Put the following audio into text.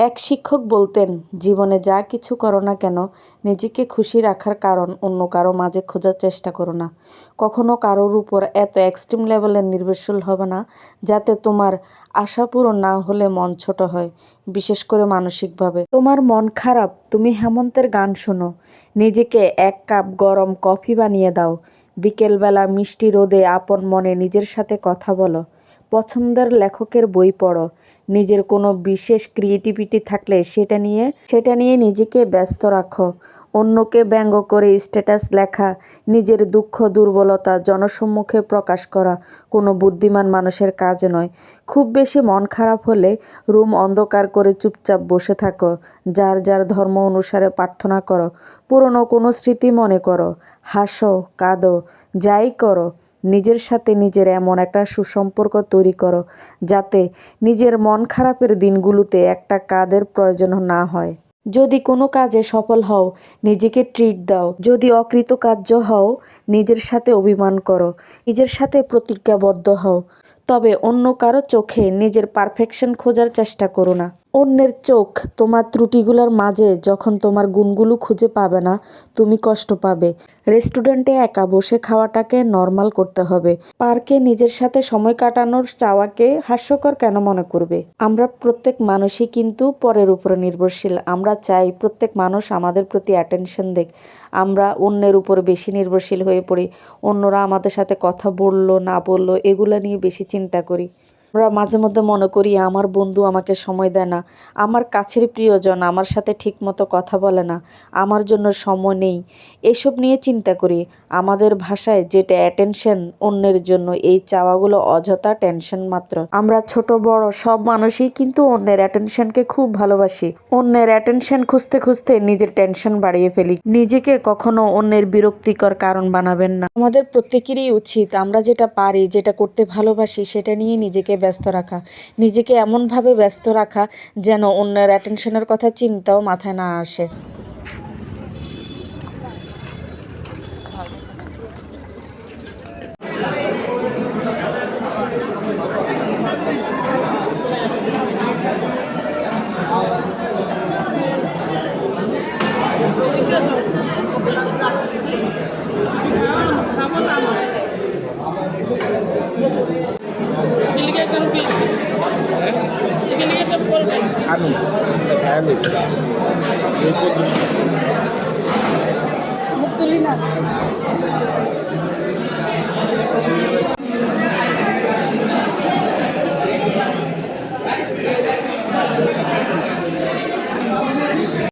এক শিক্ষক বলতেন, জীবনে যা কিছু করো না কেন, নিজেকে খুশি রাখার কারণ অন্য কারও মাঝে খোঁজার চেষ্টা করো না। কখনো কারোর উপর এত এক্সট্রিম লেভেলের নির্ভরশীল হবে না, যাতে তোমার আশা পূরণ না হলে মন ছোট হয়, বিশেষ করে মানসিকভাবে। তোমার মন খারাপ, তুমি হেমন্তের গান শোনো। নিজেকে এক কাপ গরম কফি বানিয়ে দাও। বিকেলবেলা মিষ্টি রোদে আপন মনে নিজের সাথে কথা বলো। পছন্দের লেখকের বই পড়ো। নিজের কোনো বিশেষ ক্রিয়েটিভিটি থাকলে সেটা নিয়ে সেটা নিয়ে নিজেকে ব্যস্ত রাখো। অন্যকে ব্যঙ্গ করে স্ট্যাটাস লেখা, নিজের দুঃখ, দুর্বলতা, জনসম্মুখে প্রকাশ করা কোনো বুদ্ধিমান মানুষের কাজ নয়। খুব বেশি মন খারাপ হলে রুম অন্ধকার করে চুপচাপ বসে থাকো। যার যার ধর্ম অনুসারে প্রার্থনা করো। পুরনো কোনো স্মৃতি মনে করো। হাসো, কাঁদো, যাই করো। নিজের সাথে নিজের এমন একটা সুসম্পর্ক তৈরি করো যাতে নিজের মন খারাপের দিনগুলোতে একটা কাদের প্রয়োজন না হয়। যদি কোনো কাজে সফল হও, নিজেকে ট্রিট দাও। যদি অকৃতকার্য হও, নিজের সাথে অভিমান করো। নিজের সাথে প্রতিজ্ঞাবদ্ধ হও। তবে অন্য কারও চোখে নিজের পারফেকশন খোঁজার চেষ্টা করো না। অন্যের চোখ তোমার ত্রুটিগুলোর মাঝে যখন তোমার গুণগুলো খুঁজে পাবে না, তুমি কষ্ট পাবে। রেস্টুরেন্টে একা বসে খাওয়াটাকে নর্মাল করতে হবে। পার্কে নিজের সাথে সময় কাটানোর চাওয়াকে হাস্যকর কেন মনে করবে? আমরা প্রত্যেক মানুষই কিন্তু পরের উপরে নির্ভরশীল। আমরা চাই প্রত্যেক মানুষ আমাদের প্রতি অ্যাটেনশন দেখ। আমরা অন্যের উপরে বেশি নির্ভরশীল হয়ে পড়ি। অন্যরা আমাদের সাথে কথা বলল, না বলল, এগুলো নিয়ে বেশি চিন্তা করি। আমরা মাঝে মধ্যে মনে করি, আমার বন্ধু আমাকে সময় দেয় না। আমার কাছের প্রিয়জন আমার সাথে ঠিকমতো কথা বলে না। আমার জন্য সময় নেই। এসব নিয়ে চিন্তা করি। আমাদের ভাষায় যেটা অ্যাটেনশন অন্যের জন্য, এই চাওয়াগুলো অযথা টেনশন মাত্র। আমরা ছোট, বড় সব মানুষই কিন্তু অন্যের অ্যাটেনশনকে খুব ভালোবাসি। অন্যের অ্যাটেনশন খুঁজতে খুঁজতে নিজের টেনশন বাড়িয়ে ফেলি। নিজেকে কখনো অন্যের বিরক্তিকর কারণ বানাবেন না। আমাদের প্রত্যেকেরই উচিত আমরা যেটা পারি, যেটা করতে ভালোবাসি, সেটা নিয়ে নিজেকে ব্যস্ত রাখা। নিজেকে এমনভাবে ব্যস্ত রাখা যেন অন্যের অ্যাটেনশনের কথা চিন্তাও মাথায় না আসে। আনুন আমি। মুখ তুলি না